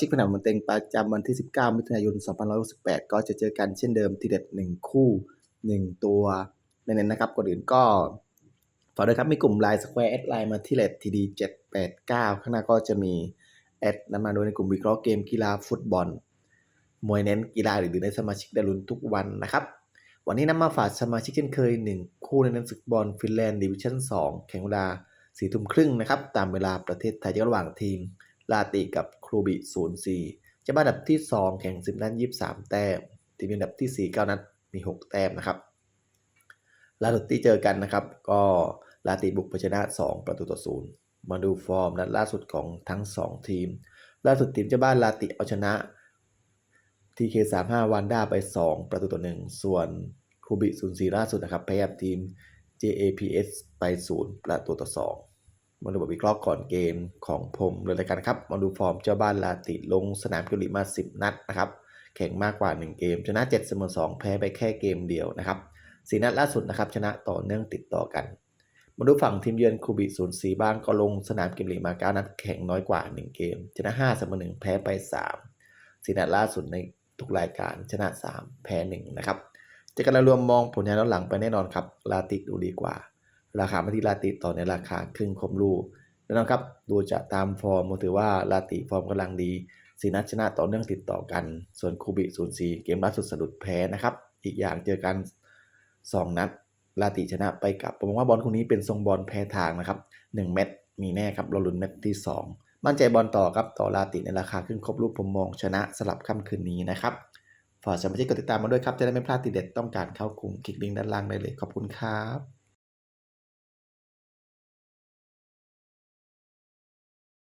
ชิกผนังมันเต็งประจำวันที่ 19 มิถุนายน 2568 ก็จะเจอกันเช่นเดิมทีเด็ด 1 คู่ 1 ตัวเน้นๆนะครับก่อนอื่นก็ฝากด้วยครับมีกลุ่ม Line Square แอดไลน์มาที่เลททีดี789 ข้างหน้าก็จะมีแอดนั้นมาโดยในกลุ่มวิเคราะห์เกมกีฬาฟุตบอล มวยเน้นกีฬาหรือในสมาชิกได้ลุ้นทุกวันนะครับ วันนี้นำมาฝากสมาชิกเช่นเคย 1 คู่ในนันศึกบอลฟินแลนด์ดิวิชั่น 2 แข่งเวลา4ทุ่มครึ่งนะครับตามเวลาประเทศไทยระหว่างทีมลาติกับ ครูบิ 04 จะมาอันดับที่ 2 แข่ง 10 นัด 23 แต้ม ทีมอันดับที่ 4 9 นัด มี 6 แต้มนะครับลาสุดที่เจอกันนะครับ ก็ลาติบุกไปชนะ 2 ประตูต่อ0มาดูฟอร์มนัดล่าสุดของทั้ง 2 ทีม ล่าสุดทีมเจ้าบ้านลาติเอาชนะ TK35 วันด้าไป 2 ประตูต่อ 1 ส่วนครูบิ 04 ล่าสุดนะครับแพ้ทีม JAPS ไป 0 ประตูต่อ 2 มาดูบทวิเคราะห์ก่อนเกมของผมเลยละกันครับ มาดูฟอร์มเจ้าบ้านลาติลงสนามเกาหลีมา 10 นัดนะครับ แข่งมากกว่า 1 เกม ชนะ 7 เสมอ 2 แพ้ไปแค่เกมเดียวนะครับสีนัดล่าสุดนะครับ ชนะต่อเนื่องติดต่อกัน มาดูฝั่งทีมเยือนคูบิ04บ้างก็ลงสนามเกมลีกมา 9 นัดแข่งน้อยกว่า 1 เกม ชนะ 5 เสมอ 1 แพ้ไป 3 สีนัดล่าสุดในทุกรายการชนะ 3 แพ้ 1 นะครับจากการรวมมองผลงานย้อนหลังไปแน่นอนครับ ลาติดูดีกว่า ราคามาที่ลาติต่อในราคาครึ่งคมรูแน่นอนครับ ดูจะตามฟอร์มถือว่าลาติฟอร์มกำลังดีสีนัดชนะต่อเนื่องติดต่อกัน ส่วนคูบิ04เกมล่าสุดสะดุดแพ้นะครับ อีกอย่างเจอกัน 2 นัดลาติชนะไปกับผมว่าบอลคู่นี้เป็นทรงบอลแพ้ทางนะครับ 1 เม็ดมีแน่ครับเราลุ้นเม็ดที่ 2 มั่นใจบอลต่อครับต่อลาติในราคาครึ่งครบรูปผมมองชนะสลับค่ำคืนนี้นะครับฝากสมาชิกกดติดตามมาด้วยครับ จะได้ไม่พลาดทีเด็ดต้องการเข้ากลุ่มคลิกลิงก์ด้านล่างได้เลยขอบคุณครับ